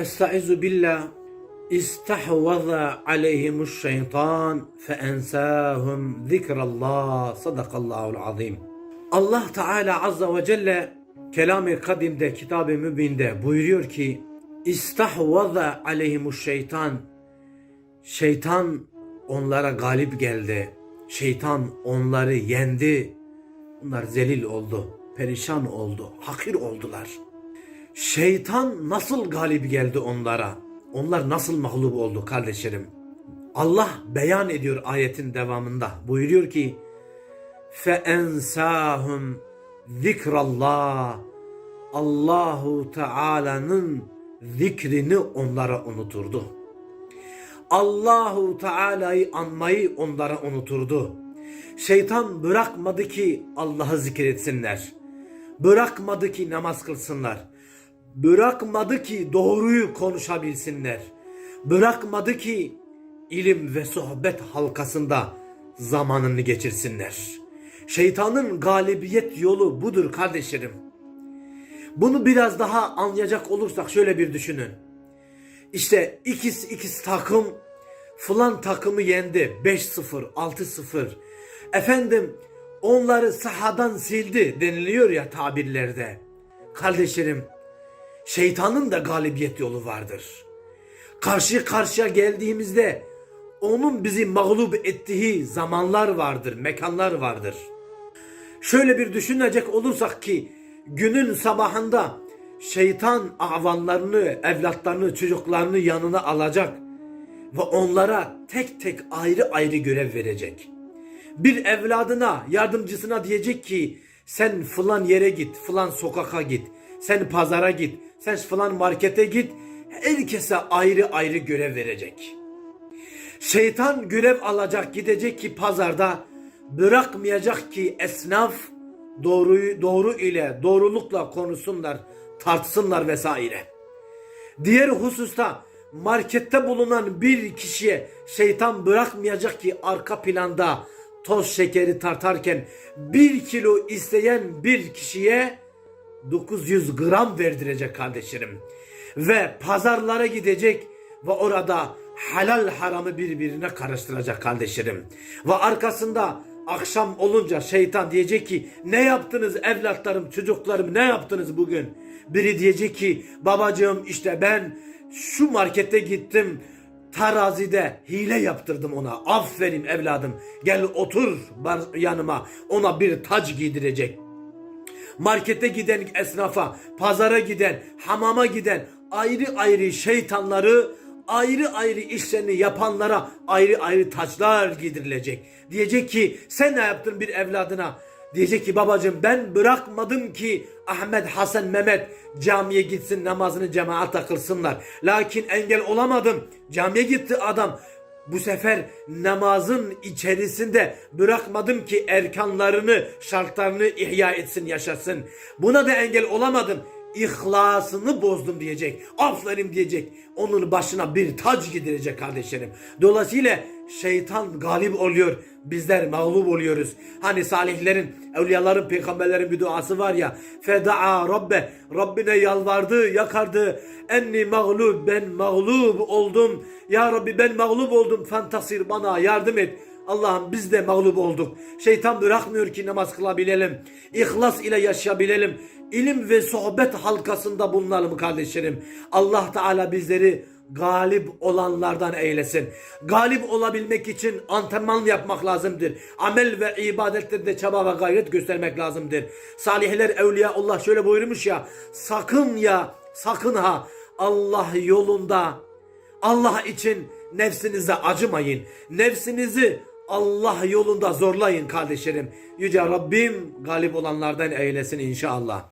Estaizu billah İstahvaza aleyhimuş şeytan feensahum zikrallah sadakallahul azim. Allah Teala Azza ve Celle Kelam-ı Kadim'de, Kitab-ı Mübin'de buyuruyor ki İstahvaza aleyhimuş şeytan Şeytan onlara galip geldi. Şeytan onları yendi. Bunlar zelil oldu, perişan oldu, hakir oldular. Şeytan nasıl galip geldi onlara? Onlar nasıl mağlup oldu kardeşlerim? Allah beyan ediyor ayetin devamında. Buyuruyor ki فَاَنْسَاهُمْ zikrallah Allahu Teala'nın zikrini onlara unuturdu. Allahu Teala'yı anmayı onlara unuturdu. Şeytan bırakmadı ki Allah'ı zikretsinler. Bırakmadı ki namaz kılsınlar. Bırakmadı ki doğruyu konuşabilsinler. Bırakmadı ki ilim ve sohbet halkasında zamanını geçirsinler. Şeytanın galibiyet yolu budur kardeşlerim. Bunu biraz daha anlayacak olursak şöyle bir düşünün. İşte ikiz ikiz takım falan takımı yendi. 5-0, 6-0. Efendim onları sahadan sildi deniliyor ya tabirlerde. Kardeşlerim şeytanın da galibiyet yolu vardır. Karşı karşıya geldiğimizde onun bizi mağlup ettiği zamanlar vardır, mekanlar vardır. Şöyle bir düşünecek olursak ki günün sabahında şeytan avanlarını, evlatlarını, çocuklarını yanına alacak ve onlara tek tek ayrı ayrı görev verecek. Bir evladına, yardımcısına diyecek ki sen falan yere git, falan sokaka git, sen pazara git, sen falan markete git. Herkese ayrı ayrı görev verecek. Şeytan görev alacak gidecek ki pazarda bırakmayacak ki esnaf doğruyu doğru ile doğrulukla konuşsunlar, tartsınlar vesaire. Diğer hususta markette bulunan bir kişiye şeytan bırakmayacak ki arka planda toz şekeri tartarken bir kilo isteyen bir kişiye 900 gram verdirecek kardeşlerim. Ve pazarlara gidecek ve orada helal haramı birbirine karıştıracak kardeşlerim. Ve arkasında akşam olunca şeytan diyecek ki ne yaptınız evlatlarım çocuklarım ne yaptınız bugün? Biri diyecek ki babacığım işte ben şu markete gittim terazide hile yaptırdım ona. Aferin evladım gel otur yanıma ona bir tac giydirecek markete giden esnafa, pazara giden, hamama giden ayrı ayrı şeytanları, ayrı ayrı işlerini yapanlara ayrı ayrı taçlar giydirilecek. Diyecek ki sen ne yaptın bir evladına? Diyecek ki babacığım ben bırakmadım ki Ahmet, Hasan, Mehmet camiye gitsin namazını cemaat kılsınlar. Lakin engel olamadım. Camiye gitti adam. Bu sefer namazın içerisinde bırakmadım ki erkanlarını, şartlarını ihya etsin, yaşasın. Buna da engel olamadım. İhlasını bozdum diyecek. Aferin diyecek. Onun başına bir tac gidirecek kardeşlerim. Dolayısıyla şeytan galip oluyor. Bizler mağlup oluyoruz. Hani salihlerin, evliyaların, peygamberlerin bir duası var ya. Feda'a Rabbe. Rabbine yalvardı, yakardı. Enni mağlub, ben mağlup oldum. Ya Rabbi ben mağlup oldum. Fantasir bana yardım et. Allah'ım biz de mağlup olduk. Şeytan bırakmıyor ki namaz kılabilelim. İhlas ile yaşayabilelim. İlim ve sohbet halkasında bulunalım kardeşlerim. Allah Teala bizleri galip olanlardan eylesin. Galip olabilmek için antrenman yapmak lazımdır. Amel ve ibadetlerde çaba ve gayret göstermek lazımdır. Salihler evliya Allah şöyle buyurmuş ya. Sakın ya sakın ha Allah yolunda Allah için nefsinize acımayın. Nefsinizi Allah yolunda zorlayın kardeşlerim. Yüce Rabbim galip olanlardan eylesin inşallah.